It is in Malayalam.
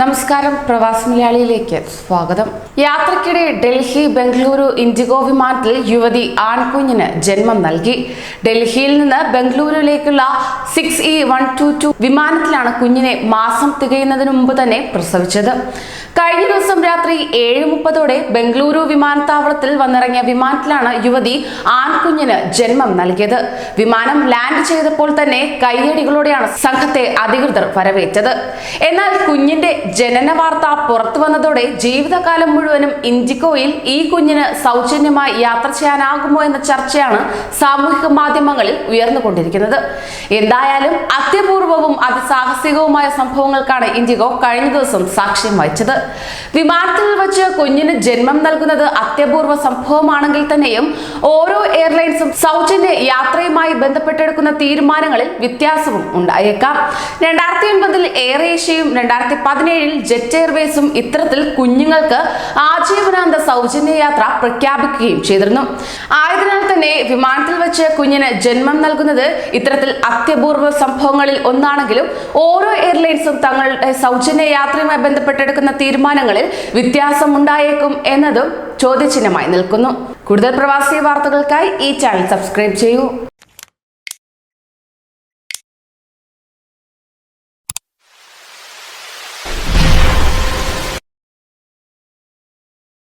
നമസ്കാരം പ്രവാസി മലയാളിയിലേക്ക് സ്വാഗതം. യാത്രക്കിടെ ഡൽഹി ബംഗളൂരു ഇൻഡിഗോ വിമാനത്തിൽ യുവതി ആൺകുഞ്ഞിന് ജന്മം നൽകി. ഡൽഹിയിൽ നിന്ന് ബംഗളൂരുവിലേക്കുള്ള six E one two two വിമാനത്തിലാണ് കുഞ്ഞിനെ മാസം തികയുന്നതിന് മുമ്പ് തന്നെ പ്രസവിച്ചത്. കഴിഞ്ഞ ദിവസം രാത്രി ഏഴ് മുപ്പതോടെ ബംഗളൂരു വിമാനത്താവളത്തിൽ വന്നിറങ്ങിയ വിമാനത്തിലാണ് യുവതി ആൺകുഞ്ഞിന് ജന്മം നൽകിയത്. വിമാനം ലാൻഡ് ചെയ്തപ്പോൾ തന്നെ കയ്യടികളോടെയാണ് സംഘത്തെ അധികൃതർ വരവേറ്റത്. എന്നാൽ കുഞ്ഞിന്റെ ജനന വാർത്ത പുറത്തു വന്നതോടെ ജീവിതകാലം മുഴുവനും ഇൻഡിഗോയിൽ ഈ കുഞ്ഞിന് സൗജന്യമായി യാത്ര ചെയ്യാനാകുമോ എന്ന ചർച്ചയാണ് സാമൂഹിക മാധ്യമങ്ങളിൽ ഉയർന്നുകൊണ്ടിരിക്കുന്നത്. എന്തായാലും അത്യപൂർവവും അതിസാഹസികവുമായ സംഭവങ്ങൾക്കാണ് ഇൻഡിഗോ കഴിഞ്ഞ ദിവസം സാക്ഷ്യം വഹിച്ചത്. വിമാനത്തിൽ വെച്ച് കുഞ്ഞിന് ജന്മം നൽകുന്നത് അത്യപൂർവ സംഭവമാണെങ്കിൽ തന്നെയും ഓരോ എയർലൈൻസും സൗജന്യ യാത്രയുമായി ബന്ധപ്പെട്ടെടുക്കുന്ന തീരുമാനങ്ങളിൽ വ്യത്യാസവും ഉണ്ടായേക്കാം. രണ്ടായിരത്തി ഒൻപതിൽ എയർ ഏഷ്യയും രണ്ടായിരത്തി പതിനേഴിൽ ജെറ്റ് എയർവേസും ഇത്തരത്തിൽ കുഞ്ഞുങ്ങൾക്ക് ആജീവനാന്ത സൗജന്യ യാത്ര പ്രഖ്യാപിക്കുകയും ചെയ്തിരുന്നു. ആയതിനാൽ തന്നെ വിമാനത്തിൽ വെച്ച് കുഞ്ഞിന് ജന്മം നൽകുന്നത് ഇത്തരത്തിൽ അത്യപൂർവ സംഭവങ്ങളിൽ ഒന്നാണെങ്കിലും ഓരോ എയർലൈൻസും തങ്ങളുടെ സൗജന്യ യാത്രയുമായി ബന്ധപ്പെട്ടെടുക്കുന്ന തീരുമാനങ്ങളിൽ വ്യത്യാസം ഉണ്ടായേക്കും എന്നതും ചോദ്യചിഹ്നമായി നിൽക്കുന്നു. കൂടുതൽ പ്രവാസി വാർത്തകൾക്കായി ഈ ചാനൽ സബ്സ്ക്രൈബ് ചെയ്യൂ.